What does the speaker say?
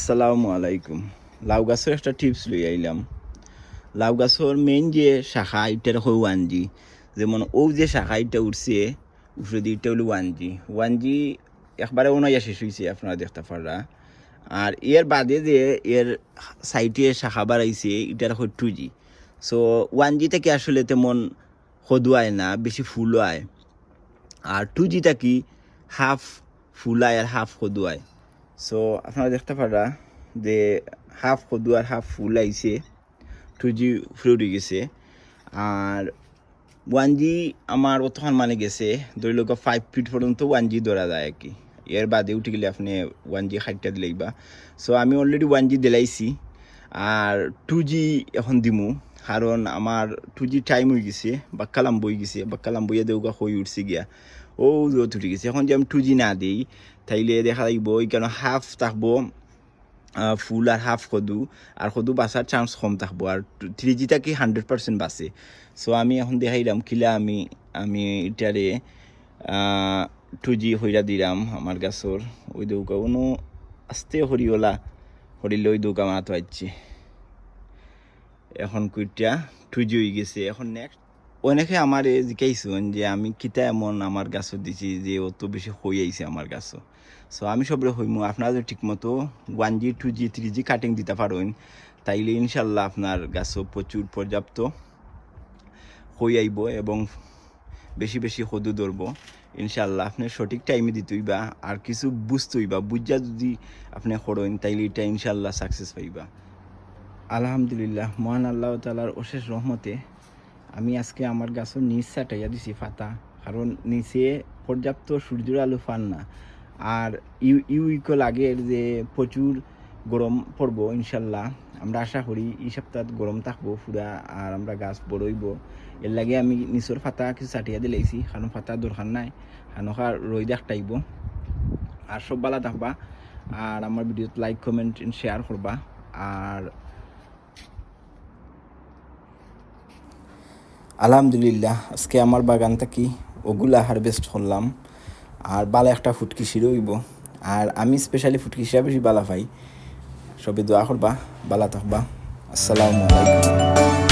আসসালামু আলাইকুম। লাউ গাছের একটা টিপস লই আইলাম। লাউ গাছের মেইন যে শাখা এটার হয় ওয়ান জি যেমন ও যে শাখা এটা উঠছে উঠে দিয়ে এটা হলো ওয়ান জি ওয়ান জি একবারে ওনাইয়া শেষ হয়েছে আপনারা দেখতে পারা আর এর বাদে যে এর সাইটে শাখা বাড়াইছে, এটার হয় two G so one G থেকে আসলে তেমন সদুয়ায় না, বেশি ফুল হয় আর টু জিটা কি হাফ ফুলায় আর হাফ সদুয়ায় সো আপনারা দেখতে পারা যে হাফ সদু আর হাফ ফুল আইছে টু জি ফ্রুট গেছে। আর ওয়ান জি আমার অতক্ষণ মানে গেছে, ধরি লোক ফাইভ ফিট পর্যন্ত ওয়ান জি ধরা যায় আর কি। এর বাদে উঠে গেলে আপনি ওয়ান জি খাইটটা দিলেইবা সো আমি অলরেডি ওয়ান জি দিলাইছি আর টু জি এখন দিমু, কারণ আমার টু জি টাইম হয়ে গেছে বাক্কালাম বই গেছে বাক্কালাম বইয়া দেউকা হয়ে উঠছে গিয়া। ও জোত উঠে গেছে এখন যে আমি টু জি না দিই তাইলে দেখা লাগব কেন হাফ থাকব ফুল আর হাফ সদু আর সদু বাঁচার চান্স কম থাকব আর থ্রি জিটা কি হান্ড্রেড পার্সেন্ট বাঁচে সো আমি এখন দেখাইলাম কিলা আমি আমি এটারে টু জি হইরা দিলাম আমার গাছর ওই দৌকা কোনো আস্তে হরিওলা হরিলে ওই দৌকা মাতো আইছে এখন কুইটা টু জি হয়ে গেছে এখন নেক্সট অনেকে আমার জিকাইছেন যে, আমি কিতা এমন আমার গাছও দিছি যে, অত বেশি হই আইছে আমার গাছও? সো আমি সবরে হইমু, আপনারা যদি ঠিকমতো one G two G three G cutting দিতে পারেন, তাইলে ইনশাল্লাহ আপনার গাছও প্রচুর পর্যাপ্ত হই আইব এবং বেশি বেশি সদু ধরবো। ইনশাল্লাহ আপনি সঠিক টাইমে দিতেই বা আর কিছু বুঝতেই বা বুঝা যদি আপনি করেন, তাইলে এটা ইনশাল্লাহ সাকসেস পাইবা। আলহামদুলিল্লাহ, মহান আল্লাহ তালার অশেষ রহমতে আমি আজকে আমার গাছের নিচ ছাটাইয়া দিছি ফাতা, কারণ নিচে পর্যাপ্ত সূর্যের আলো পান না। আর ইউ ইউইকো লাগে যে প্রচুর গরম পড়ব, ইনশাল্লাহ। আমরা আশা করি এই সপ্তাহ গরম থাকব পুরা, আর আমরা গাছ বড়ইব এর লাগে আমি নিচের ফাতা কিছু ছাটিয়া দিলাইছি কারণ ফাতা দরকার নাই, হানকা রই দেখটাইব আর সব বালা থাকবা, আর আমার ভিডিওত লাইক কমেন্ট শেয়ার করবা। আর আলহামদুলিল্লাহ, আজকে আমার বাগান থাকি ওগুলা হারভেস্ট করলাম। আর বালা একটা ফুটকিসি রইব আর আমি স্পেশালি ফুটকিসিটা বেশি বালা পাই। সবে দোয়া করবা, বালা থাকবা। আসসালামু আলাইকুম।